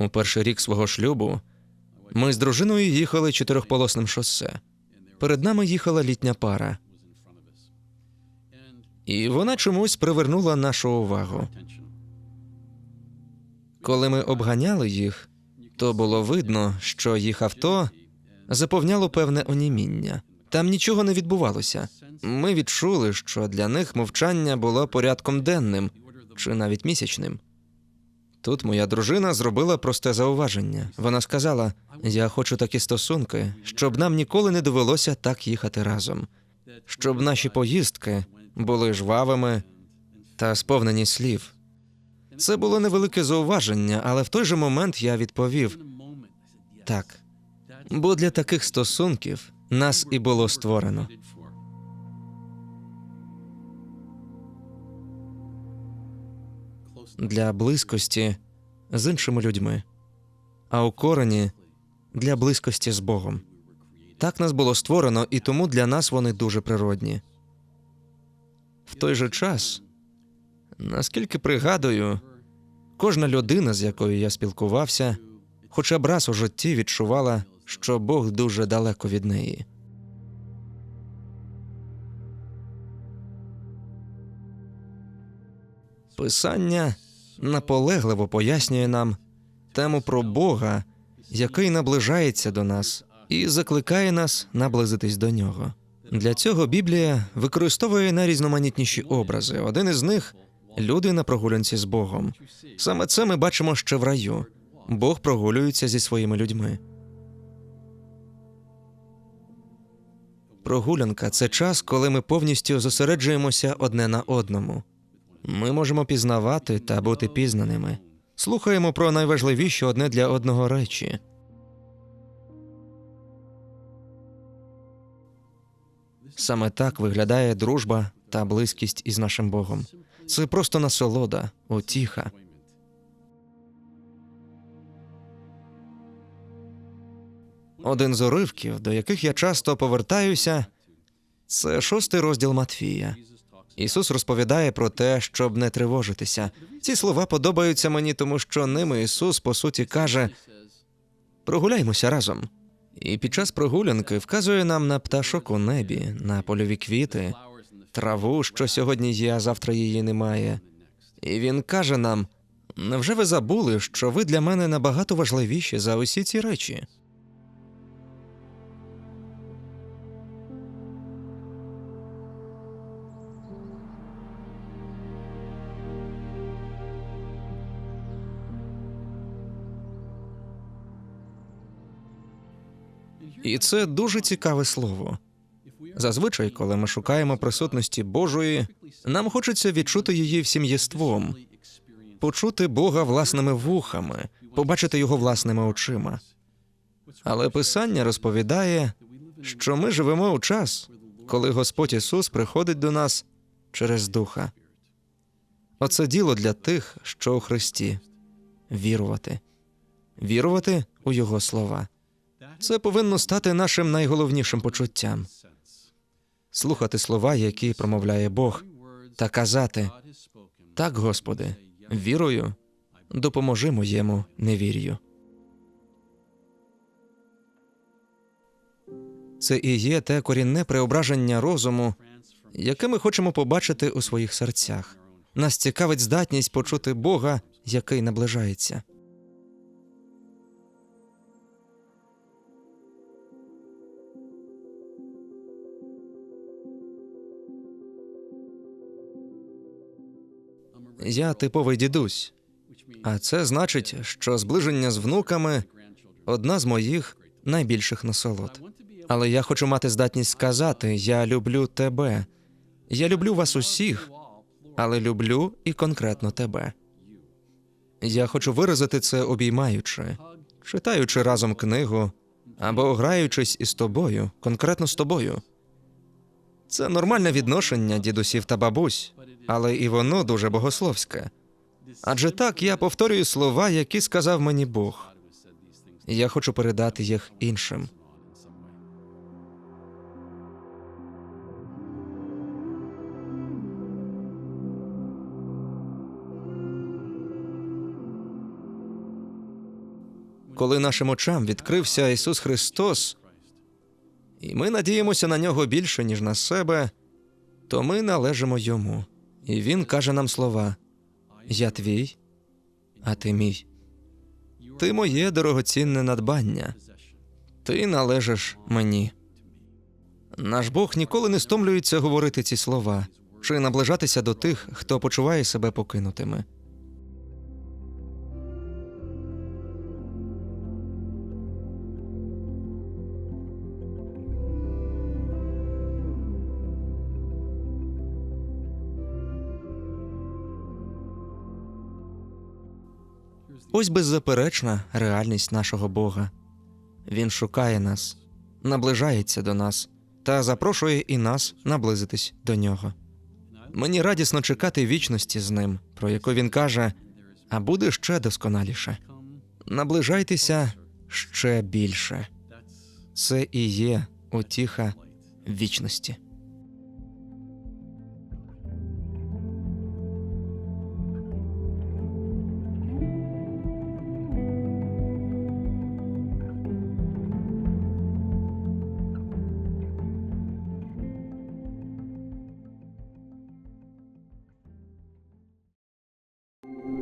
У перший рік свого шлюбу ми з дружиною їхали чотирьохполосним шосе. Перед нами їхала літня пара, і вона чомусь привернула нашу увагу. Коли ми обганяли їх, то було видно, що їх авто заповняло певне оніміння. Там нічого не відбувалося. Ми відчули, що для них мовчання було порядком денним чи навіть місячним. Тут моя дружина зробила просте зауваження. Вона сказала: Я хочу такі стосунки, щоб нам ніколи не довелося так їхати разом, щоб наші поїздки були жвавими та сповнені слів. Це було невелике зауваження, але в той же момент я відповів так. Бо для таких стосунків нас і було створено. Для близькості з іншими людьми, а у корені для близькості з Богом. Так нас було створено, і тому для нас вони дуже природні. В той же час, наскільки пригадую, кожна людина, з якою я спілкувався, хоча б раз у житті відчувала, що Бог дуже далеко від неї. Писання наполегливо пояснює нам тему про Бога, який наближається до нас і закликає нас наблизитись до нього. Для цього Біблія використовує найрізноманітніші образи. Один із них люди на прогулянці з Богом. Саме це ми бачимо ще в раю. Бог прогулюється зі своїми людьми. Прогулянка це час, коли ми повністю зосереджуємося одне на одному. Ми можемо пізнавати та бути пізнаними. Слухаємо про найважливіші одне для одного речі. Саме так виглядає дружба та близькість із нашим Богом. Це просто насолода, утіха. Один з уривків, до яких я часто повертаюся, це шостий розділ Матфія. Ісус розповідає про те, щоб не тривожитися. Ці слова подобаються мені, тому що ними Ісус, по суті, каже: прогуляймося разом. І під час прогулянки вказує нам на пташок у небі, на польові квіти, траву, що сьогодні є, а завтра її немає. І він каже нам: невже ви забули, що ви для мене набагато важливіші за усі ці речі? І це дуже цікаве слово. Зазвичай, коли ми шукаємо присутності Божої, нам хочеться відчути її всім єством, почути Бога власними вухами, побачити його власними очима. Але Писання розповідає, що ми живемо у час, коли Господь Ісус приходить до нас через Духа. Оце діло для тих, що у Христі вірувати, вірувати у Його слова. Це повинно стати нашим найголовнішим почуттям слухати слова, які промовляє Бог, та казати так, Господи, вірою, допоможи моєму невір'ю. Це і є те корінне преображення розуму, яке ми хочемо побачити у своїх серцях. Нас цікавить здатність почути Бога, який наближається. Я типовий дідусь, а це значить, що зближення з внуками одна з моїх найбільших насолод. Але я хочу мати здатність сказати: я люблю тебе, я люблю вас усіх, але люблю і конкретно тебе. Я хочу виразити це обіймаючи, читаючи разом книгу або граючись із тобою, конкретно з тобою. Це нормальне відношення дідусів та бабусь, але і воно дуже богословське. Адже так я повторюю слова, які сказав мені Бог. Я хочу передати їх іншим. коли нашим очам відкрився Ісус Христос, і ми надіємося на нього більше, ніж на себе, то ми належимо йому. І Він каже нам слова: Я твій, а ти мій. Ти моє дорогоцінне надбання. Ти належиш мені. Наш Бог ніколи не стомлюється говорити ці слова чи наближатися до тих, хто почуває себе покинутими. Ось беззаперечна реальність нашого Бога. Він шукає нас, наближається до нас та запрошує і нас наблизитись до нього. Мені радісно чекати вічності з ним, про яку він каже, а буде ще досконаліше. Наближайтеся ще більше. Це і є утіха вічності. you